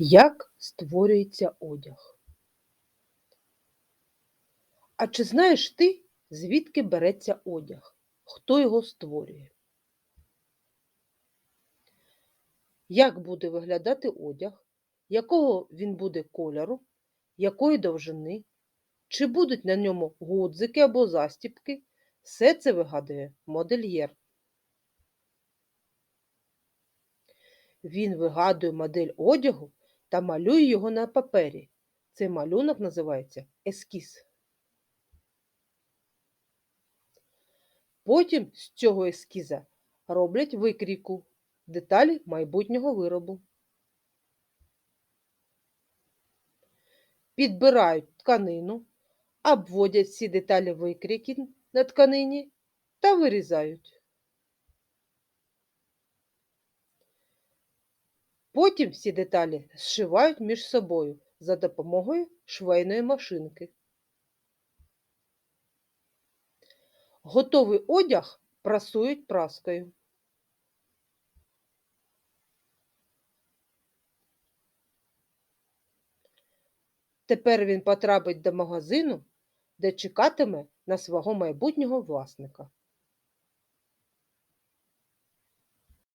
Як створюється одяг? А чи знаєш ти, звідки береться одяг? Хто його створює? Як буде виглядати одяг? Якого він буде кольору? Якої довжини? Чи будуть на ньому гудзики або застібки? Все це вигадує модельєр. Він вигадує модель одягу та малює його на папері. Цей малюнок називається ескіз. Потім з цього ескіза роблять викрійку, деталі майбутнього виробу. Підбирають тканину, обводять всі деталі викрійки на тканині та вирізають. Потім всі деталі зшивають між собою за допомогою швейної машинки. Готовий одяг прасують праскою. Тепер він потрапить до магазину, де чекатиме на свого майбутнього власника.